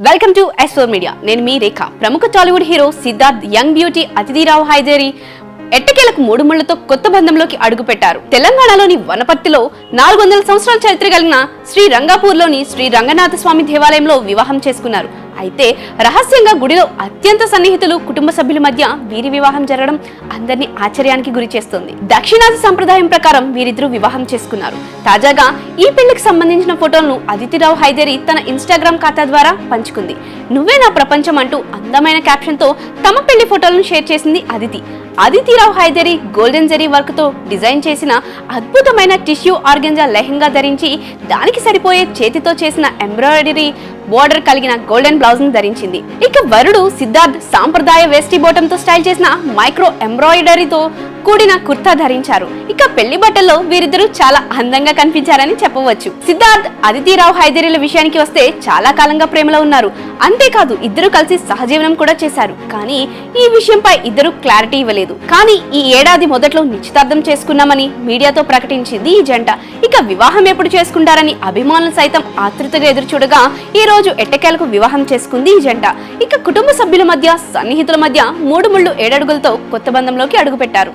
Welcome to S O media నేను మీ రేఖ. ప్రముఖ Tollywood hero Siddharth young beauty Aditi Rao Hydari ఎట్టకేలకు మూడు ముళ్ళతో కొత్త బంధంలోకి అడుగుపెట్టారు. తెలంగాణలోని వనపర్తిలో నాలుగు వందల సంవత్సరాల చరిత్ర కలిగిన శ్రీ రంగాపూర్లోని శ్రీ రంగనాథ స్వామి దేవాలయంలో వివాహం చేసుకున్నారు. అయితే రహస్యంగా గుడిలో అత్యంత సన్నిహితులు కుటుంబ సభ్యుల మధ్య వీరి వివాహం జరగడం అందరినీ ఆశ్చర్యానికి గురి చేస్తుంది. దక్షిణాది సంప్రదాయం ప్రకారం వీరిద్దరూ వివాహం చేసుకున్నారు. తాజాగా ఈ పెళ్ళికి సంబంధించిన ఫోటోలను అదితిరావు హైదరి తన ఇన్స్టాగ్రామ్ ఖాతా ద్వారా పంచుకుంది. నువ్వే నా ప్రపంచం అంటూ అందమైన క్యాప్షన్తో తమ పెళ్ళి ఫోటోలను షేర్ చేసింది అదితి. అదితిరావు హైదరి గోల్డెన్ జరీ వర్క్తో డిజైన్ చేసిన అద్భుతమైన టిష్యూ ఆర్గెంజా లెహంగా ధరించి దానికి సరిపోయే చేతితో చేసిన ఎంబ్రాయిడరీ బోర్డర్ కలిగిన గోల్డెన్ బ్లౌజ్ను ధరించింది. ఇక వరుడు సిద్ధార్థ్ సాంప్రదాయ వేస్టీ బోటంతో స్టైల్ చేసిన మైక్రో ఎంబ్రాయిడరీతో కూడిన కుర్తా ధరించారు. ఇక పెళ్ళి బట్టల్లో వీరిద్దరూ చాలా అందంగా కనిపించారని చెప్పవచ్చు. సిద్ధార్థ్ అదితిరావు హైదరీల విషయానికి వస్తే చాలా కాలంగా ప్రేమలో ఉన్నారు. అంతేకాదు ఇద్దరు కలిసి సహజీవనం కూడా చేశారు. కానీ ఈ విషయంపై ఇద్దరు క్లారిటీ ఇవ్వలేదు. కానీ ఈ ఏడాది మొదట్లో నిశ్చితార్థం చేసుకున్నామని మీడియాతో ప్రకటించింది ఈ జంట. ఇక వివాహం ఎప్పుడు చేసుకుంటారని అభిమానులు సైతం ఆతృతగా ఎదురు చూడగా ఈ రోజు ఎట్టకేలకు వివాహం చేసుకుంది ఈ జంట. ఇక కుటుంబ సభ్యుల మధ్య సన్నిహితుల మధ్య మూడు ముళ్ళు ఏడడుగులతో కొత్త బంధంలోకి అడుగుపెట్టారు.